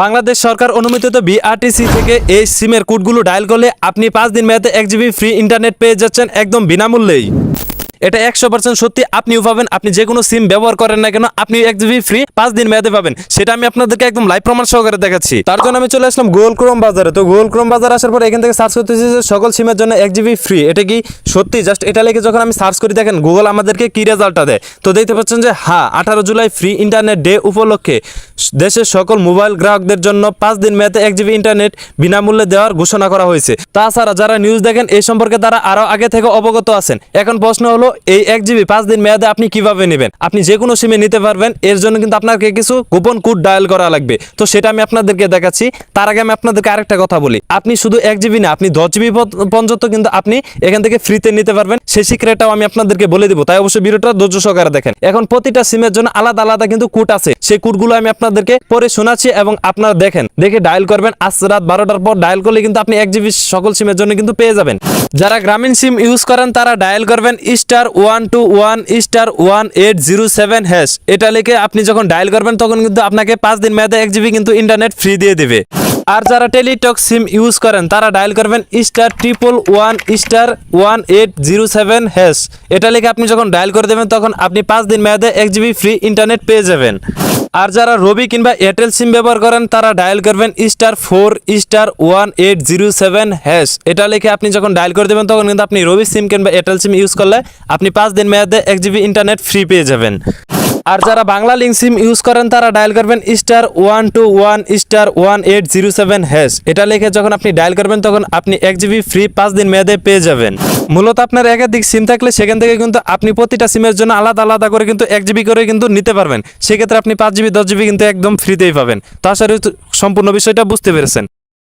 বাংলাদেশ সরকার অনুমোদিত বিআরটিসি থেকে এই সিমের কোডগুলো ডায়াল করলে আপনি পাঁচ দিন মেয়াদে এক জিবি ফ্রি ইন্টারনেট পেয়ে যাচ্ছেন একদম বিনামূল্যেই। এটা একশো পার্সেন্ট সত্যি, আপনিও পাবেন আপনি যে কোনো সিম ব্যবহার করেন না কেন আপনি এক জিবি ফ্রি পাঁচ দিন মেয়াদে পাবেন। সেটা আমি আপনাদেরকে একদম লাইভ প্রমাণ সহকারে দেখাচ্ছি। তার জন্য আমি চলে আসলাম গোল ক্রোম বাজারে। তো গোল ক্রোম বাজার আসার পর এখান থেকে সার্চ করতেছি যে সকল সিমের জন্য এক জিবি ফ্রি এটা কি সত্যি? জাস্ট এটা লেগে যখন আমি সার্চ করি, দেখেন গুগল আমাদেরকে কি রেজাল্টটা দেয়? তো দেখতে পাচ্ছেন যে হ্যাঁ আঠারো জুলাই ফ্রি ইন্টারনেট ডে উপলক্ষে দেশের সকল মোবাইল গ্রাহকদের জন্য পাঁচ দিন মেয়াদে এক জিবি ইন্টারনেট বিনামূল্যে দেওয়ার ঘোষণা করা হয়েছে। তাছাড়া যারা নিউজ দেখেন এই সম্পর্কে তারা আরও আগে থেকে অবগত আছেন। এখন প্রশ্ন হলো এই এক জিবি পাঁচ দিন মেয়াদে আপনি কীভাবে নেবেন? আপনি যে কোনো সিমে নিতে পারবেন, এর জন্য কিন্তু আপনাকে কিছু গোপন কোড ডায়াল করা লাগবে। তো সেটা আমি আপনাদেরকে দেখাচ্ছি। তার আগে আমি আপনাদেরকে আরেকটা কথা বলি। আপনি শুধু এক জিবি না, আপনি দশ জিবি পর্যন্ত কিন্তু আপনি এখান থেকে ফ্রিতে নিতে পারবেন। সেই সিক্রেটটাও আমি আপনাদেরকে বলে দিব। তাই অবশ্যই ভিডিওটা ধৈর্য সহকারে দেখেন। এখন প্রতিটা সিমের জন্য আলাদা আলাদা কিন্তু কোড আছে। সেই কোডগুলো আমি আপনাদেরকে পরে শোনাচ্ছি এবং আপনারা দেখেন। দেখে ডায়াল করবেন। আজ রাত বারোটার পর ডায়াল করলে কিন্তু আপনি এক জিবি সকল সিমের জন্য কিন্তু পেয়ে যাবেন। যারা গ্রামীণ সিম ইউজ করেন, তারা ডায়াল করবেন star one two one star one eight zero seven hash এটা লিখে আপনি যখন ডায়াল করবেন, তখন কিন্তু আপনাকে পাঁচ দিন মেয়াদে এক জিবি কিন্তু ইন্টারনেট ফ্রি দিয়ে দেবে। আর যারা টেলিটক সিম ইউজ করেন, তারা ডায়াল করবেন star triple one star one eight zero seven hash এটা লিখে আপনি যখন ডায়াল করে দেবেন, তখন আপনি পাঁচ দিন মেয়াদে এক জিবি ফ্রি ইন্টারনেট পেয়ে যাবেন। আর যারা রবি কিংবা এয়ারটেল সিম ব্যবহার করেন, তারা ডায়াল করবেন star four, star one eight zero seven hash. এটা লিখে আপনি যখন ডায়াল করে দেবেন, তখন কিন্তু আপনি রবি সিম কিংবা এয়ারটেল সিম ইউজ করলে আপনি পাঁচ দিন মেয়াদে এক জিবি ইন্টারনেট ফ্রি পেয়ে যাবেন। আর যারা বাংলা লিঙ্ক সিম ইউজ করেন, তারা ডায়াল করবেন star one two one star one eight zero seven hash এটা লিখে যখন আপনি ডায়াল করবেন, তখন আপনি এক জিবি ফ্রি পাঁচ দিন মেয়াদে পেয়ে যাবেন। মূলত আপনার একাধিক সিম থাকলে সেখান থেকে কিন্তু আপনি প্রতিটা সিমের জন্য আলাদা আলাদা করে কিন্তু এক জিবি করে কিন্তু নিতে পারবেন। সেক্ষেত্রে আপনি পাঁচ জিবি দশ জিবি কিন্তু একদম ফ্রিতেই পাবেন। তো আশা সম্পূর্ণ বিষয়টা বুঝতে পেরেছেন।